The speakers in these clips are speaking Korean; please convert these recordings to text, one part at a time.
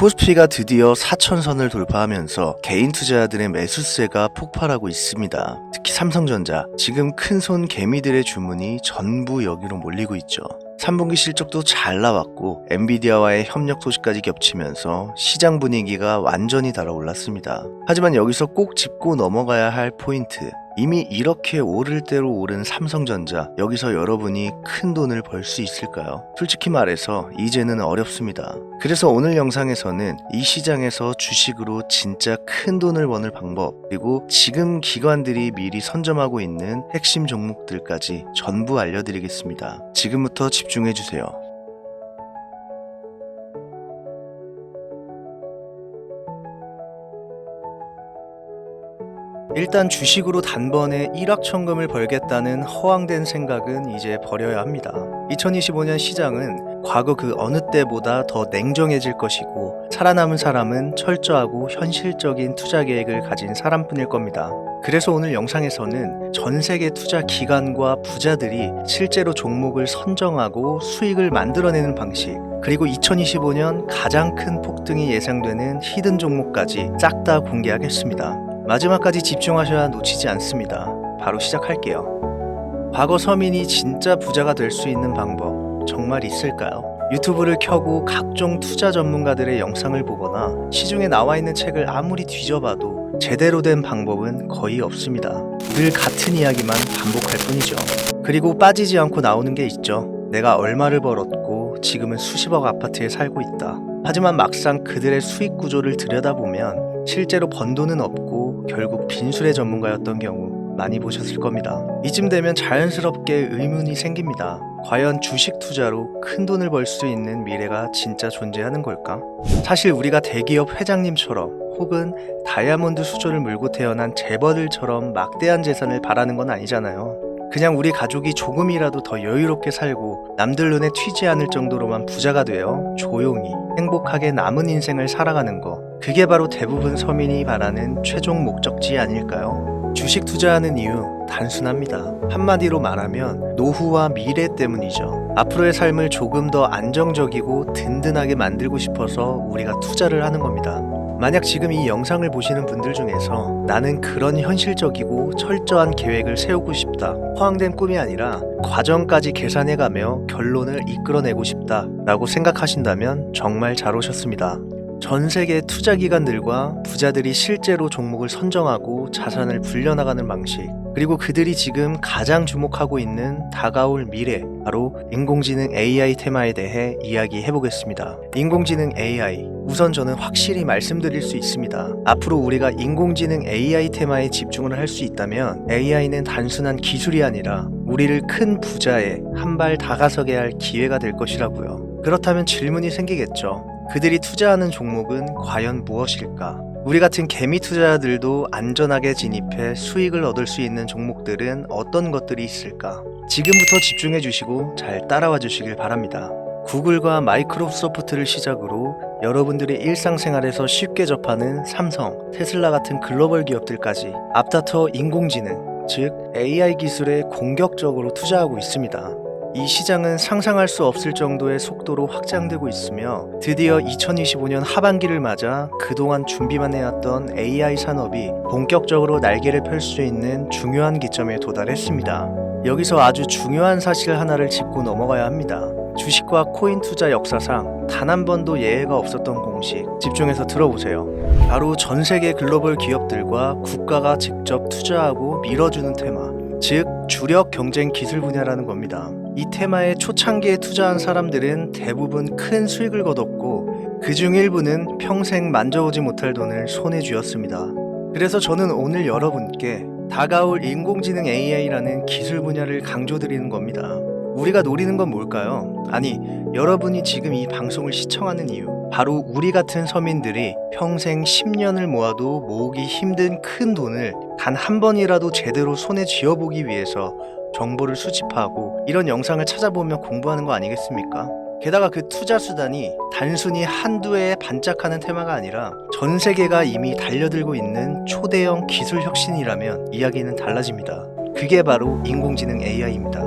코스피가 드디어 4천선을 돌파하면서 개인 투자자들의 매수세가 폭발하고 있습니다. 특히 삼성전자, 지금 큰손 개미들의 주문이 전부 여기로 몰리고 있죠. 3분기 실적도 잘 나왔고 엔비디아와의 협력 소식까지 겹치면서 시장 분위기가 완전히 달아올랐습니다. 하지만 여기서 꼭 짚고 넘어가야 할 포인트. 이미 이렇게 오를 대로 오른 삼성전자 여기서 여러분이 큰 돈을 벌 수 있을까요? 솔직히 말해서 이제는 어렵습니다. 그래서 오늘 영상에서는 이 시장에서 주식으로 진짜 큰 돈을 버는 방법 그리고 지금 기관들이 미리 선점하고 있는 핵심 종목들까지 전부 알려드리겠습니다. 지금부터 집중해 주세요. 일단 주식으로 단번에 1억 천금을 벌겠다는 허황된 생각은 이제 버려야 합니다. 2025년 시장은 과거 그 어느 때보다 더 냉정해질 것이고 살아남은 사람은 철저하고 현실적인 투자 계획을 가진 사람뿐일 겁니다. 그래서 오늘 영상에서는 전 세계 투자 기관과 부자들이 실제로 종목을 선정하고 수익을 만들어내는 방식, 그리고 2025년 가장 큰 폭등이 예상되는 히든 종목까지 싹 다 공개하겠습니다. 마지막까지 집중하셔야 놓치지 않습니다. 바로 시작할게요. 과거 서민이 진짜 부자가 될 수 있는 방법 정말 있을까요? 유튜브를 켜고 각종 투자 전문가들의 영상을 보거나 시중에 나와 있는 책을 아무리 뒤져봐도 제대로 된 방법은 거의 없습니다. 늘 같은 이야기만 반복할 뿐이죠. 그리고 빠지지 않고 나오는 게 있죠. 내가 얼마를 벌었고 지금은 수십억 아파트에 살고 있다. 하지만 막상 그들의 수익 구조를 들여다보면 실제로 번 돈은 없고 결국 빈술의 전문가였던 경우 많이 보셨을 겁니다. 이쯤 되면 자연스럽게 의문이 생깁니다. 과연 주식 투자로 큰 돈을 벌 수 있는 미래가 진짜 존재하는 걸까? 사실 우리가 대기업 회장님처럼 혹은 다이아몬드 수조를 물고 태어난 재벌들처럼 막대한 재산을 바라는 건 아니잖아요. 그냥 우리 가족이 조금이라도 더 여유롭게 살고 남들 눈에 튀지 않을 정도로만 부자가 되어 조용히 행복하게 남은 인생을 살아가는 거. 그게 바로 대부분 서민이 바라는 최종 목적지 아닐까요? 주식 투자하는 이유 단순합니다. 한마디로 말하면 노후와 미래 때문이죠. 앞으로의 삶을 조금 더 안정적이고 든든하게 만들고 싶어서 우리가 투자를 하는 겁니다. 만약 지금 이 영상을 보시는 분들 중에서 나는 그런 현실적이고 철저한 계획을 세우고 싶다. 허황된 꿈이 아니라 과정까지 계산해가며 결론을 이끌어내고 싶다. 라고 생각하신다면 정말 잘 오셨습니다. 전 세계 투자 기관들과 부자들이 실제로 종목을 선정하고 자산을 불려나가는 방식, 그리고 그들이 지금 가장 주목하고 있는 다가올 미래, 바로 인공지능 AI 테마에 대해 이야기해 보겠습니다. 인공지능 AI. 우선 저는 확실히 말씀드릴 수 있습니다. 앞으로 우리가 인공지능 AI 테마에 집중을 할 수 있다면 AI는 단순한 기술이 아니라 우리를 큰 부자에 한 발 다가서게 할 기회가 될 것이라고요. 그렇다면 질문이 생기겠죠. 그들이 투자하는 종목은 과연 무엇일까? 우리 같은 개미 투자자들도 안전하게 진입해 수익을 얻을 수 있는 종목들은 어떤 것들이 있을까? 지금부터 집중해 주시고 잘 따라와 주시길 바랍니다. 구글과 마이크로소프트를 시작으로 여러분들의 일상생활에서 쉽게 접하는 삼성, 테슬라 같은 글로벌 기업들까지 앞다퉈 인공지능, 즉 AI 기술에 공격적으로 투자하고 있습니다. 이 시장은 상상할 수 없을 정도의 속도로 확장되고 있으며 드디어 2025년 하반기를 맞아 그동안 준비만 해왔던 AI 산업이 본격적으로 날개를 펼 수 있는 중요한 기점에 도달했습니다. 여기서 아주 중요한 사실 하나를 짚고 넘어가야 합니다. 주식과 코인 투자 역사상 단 한 번도 예외가 없었던 공식 집중해서 들어보세요. 바로 전 세계 글로벌 기업들과 국가가 직접 투자하고 밀어주는 테마, 즉 주력 경쟁 기술 분야라는 겁니다. 이 테마에 초창기에 투자한 사람들은 대부분 큰 수익을 거뒀고 그 중 일부는 평생 만져보지 못할 돈을 손에 쥐었습니다. 그래서 저는 오늘 여러분께 다가올 인공지능 AI라는 기술 분야를 강조드리는 겁니다. 우리가 노리는 건 뭘까요? 아니, 여러분이 지금 이 방송을 시청하는 이유. 바로 우리 같은 서민들이 평생 10년을 모아도 모으기 힘든 큰 돈을 단 한 번이라도 제대로 손에 쥐어보기 위해서 정보를 수집하고 이런 영상을 찾아보며 공부하는 거 아니겠습니까? 게다가 그 투자 수단이 단순히 한두 해에 반짝하는 테마가 아니라 전 세계가 이미 달려들고 있는 초대형 기술 혁신이라면 이야기는 달라집니다. 그게 바로 인공지능 AI입니다.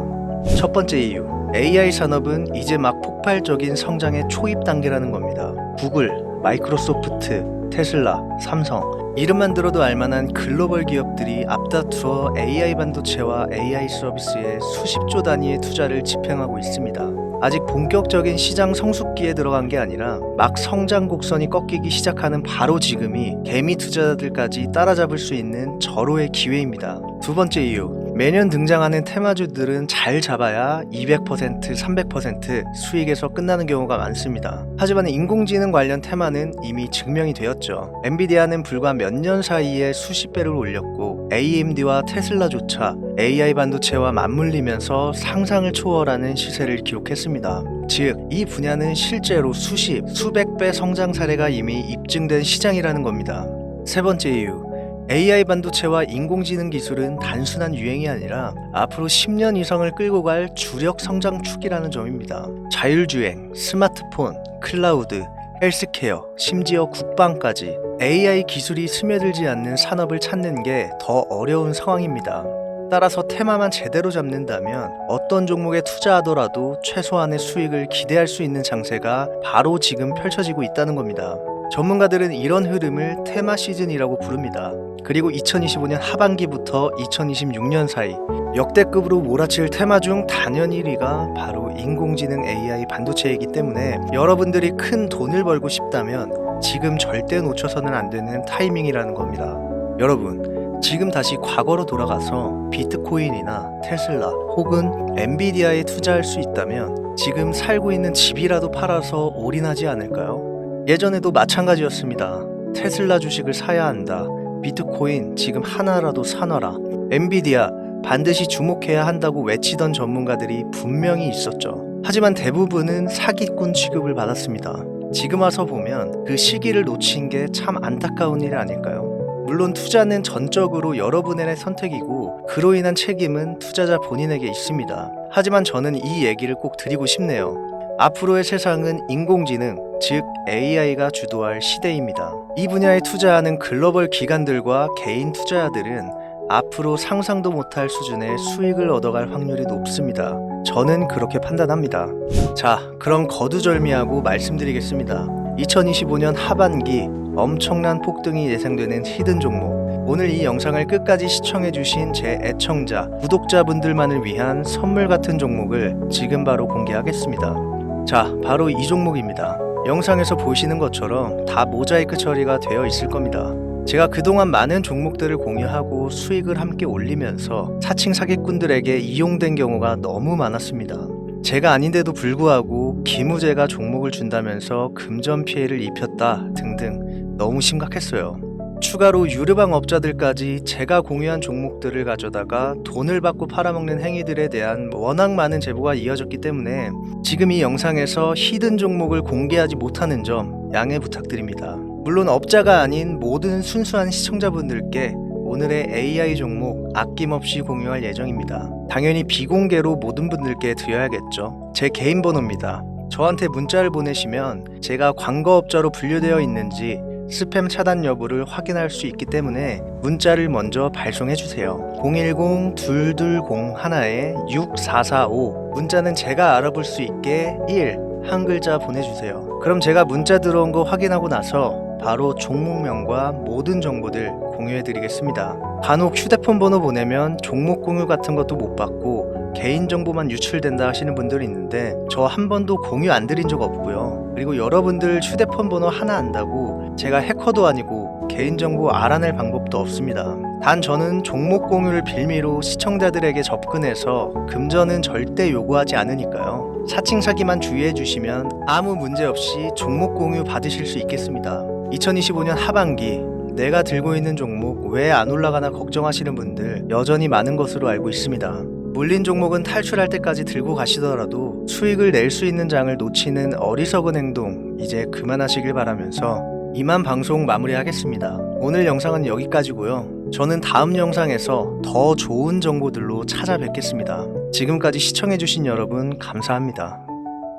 첫 번째 이유. AI 산업은 이제 막 폭발적인 성장의 초입 단계라는 겁니다. 구글, 마이크로소프트, 테슬라, 삼성 이름만 들어도 알만한 글로벌 기업들이 앞다투어 AI 반도체와 AI 서비스에 수십조 단위의 투자를 집행하고 있습니다. 아직 본격적인 시장 성숙기에 들어간 게 아니라 막 성장 곡선이 꺾이기 시작하는 바로 지금이 개미 투자자들까지 따라잡을 수 있는 절호의 기회입니다. 두 번째 이유. 매년 등장하는 테마주들은 잘 잡아야 200%, 300% 수익에서 끝나는 경우가 많습니다. 하지만 인공지능 관련 테마는 이미 증명이 되었죠. 엔비디아는 불과 몇 년 사이에 수십 배를 올렸고 AMD와 테슬라조차 AI 반도체와 맞물리면서 상상을 초월하는 시세를 기록했습니다. 즉, 이 분야는 실제로 수십, 수백 배 성장 사례가 이미 입증된 시장이라는 겁니다. 세 번째 이유. AI 반도체와 인공지능 기술은 단순한 유행이 아니라 앞으로 10년 이상을 끌고 갈 주력 성장축이라는 점입니다. 자율주행, 스마트폰, 클라우드, 헬스케어, 심지어 국방까지 AI 기술이 스며들지 않는 산업을 찾는 게 더 어려운 상황입니다. 따라서 테마만 제대로 잡는다면 어떤 종목에 투자하더라도 최소한의 수익을 기대할 수 있는 장세가 바로 지금 펼쳐지고 있다는 겁니다. 전문가들은 이런 흐름을 테마 시즌이라고 부릅니다. 그리고 2025년 하반기부터 2026년 사이 역대급으로 몰아칠 테마 중 단연 1위가 바로 인공지능 AI 반도체이기 때문에 여러분들이 큰 돈을 벌고 싶다면 지금 절대 놓쳐서는 안 되는 타이밍이라는 겁니다. 여러분, 지금 다시 과거로 돌아가서 비트코인이나 테슬라 혹은 엔비디아에 투자할 수 있다면 지금 살고 있는 집이라도 팔아서 올인하지 않을까요? 예전에도 마찬가지였습니다. 테슬라 주식을 사야 한다. 비트코인 지금 하나라도 사놔라. 엔비디아 반드시 주목해야 한다고 외치던 전문가들이 분명히 있었죠. 하지만 대부분은 사기꾼 취급을 받았습니다. 지금 와서 보면 그 시기를 놓친 게 참 안타까운 일 아닐까요? 물론 투자는 전적으로 여러분의 선택이고 그로 인한 책임은 투자자 본인에게 있습니다. 하지만 저는 이 얘기를 꼭 드리고 싶네요. 앞으로의 세상은 인공지능, 즉 AI가 주도할 시대입니다. 이 분야에 투자하는 글로벌 기관들과 개인 투자자들은 앞으로 상상도 못할 수준의 수익을 얻어갈 확률이 높습니다. 저는 그렇게 판단합니다. 자, 그럼 거두절미하고 말씀드리겠습니다. 2025년 하반기 엄청난 폭등이 예상되는 히든 종목. 오늘 이 영상을 끝까지 시청해주신 제 애청자, 구독자분들만을 위한 선물 같은 종목을 지금 바로 공개하겠습니다. 자, 바로 이 종목입니다. 영상에서 보시는 것처럼 다 모자이크 처리가 되어 있을 겁니다. 제가 그동안 많은 종목들을 공유하고 수익을 함께 올리면서 사칭 사기꾼들에게 이용된 경우가 너무 많았습니다. 제가 아닌데도 불구하고 기무제가 종목을 준다면서 금전 피해를 입혔다 등등 너무 심각했어요. 추가로 유르방 업자들까지 제가 공유한 종목들을 가져다가 돈을 받고 팔아먹는 행위들에 대한 워낙 많은 제보가 이어졌기 때문에 지금 이 영상에서 히든 종목을 공개하지 못하는 점 양해 부탁드립니다. 물론 업자가 아닌 모든 순수한 시청자분들께 오늘의 AI 종목 아낌없이 공유할 예정입니다. 당연히 비공개로 모든 분들께 드려야겠죠. 제 개인 번호입니다. 저한테 문자를 보내시면 제가 광거업자로 분류되어 있는지 스팸 차단 여부를 확인할 수 있기 때문에 문자를 먼저 발송해 주세요. 010-220-1에-6445 문자는 제가 알아볼 수 있게 1 한 글자 보내주세요. 그럼 제가 문자 들어온 거 확인하고 나서 바로 종목명과 모든 정보들 공유해 드리겠습니다. 간혹 휴대폰 번호 보내면 종목 공유 같은 것도 못 받고 개인정보만 유출된다 하시는 분들이 있는데 저 한 번도 공유 안 드린 적 없고요. 그리고 여러분들 휴대폰 번호 하나 안다고 제가 해커도 아니고 개인정보 알아낼 방법도 없습니다. 단 저는 종목 공유를 빌미로 시청자들에게 접근해서 금전은 절대 요구하지 않으니까요. 사칭 사기만 주의해 주시면 아무 문제 없이 종목 공유 받으실 수 있겠습니다. 2025년 하반기 내가 들고 있는 종목 왜 안 올라가나 걱정하시는 분들 여전히 많은 것으로 알고 있습니다. 물린 종목은 탈출할 때까지 들고 가시더라도 수익을 낼 수 있는 장을 놓치는 어리석은 행동 이제 그만하시길 바라면서 이만 방송 마무리하겠습니다. 오늘 영상은 여기까지고요. 저는 다음 영상에서 더 좋은 정보들로 찾아뵙겠습니다. 지금까지 시청해주신 여러분 감사합니다.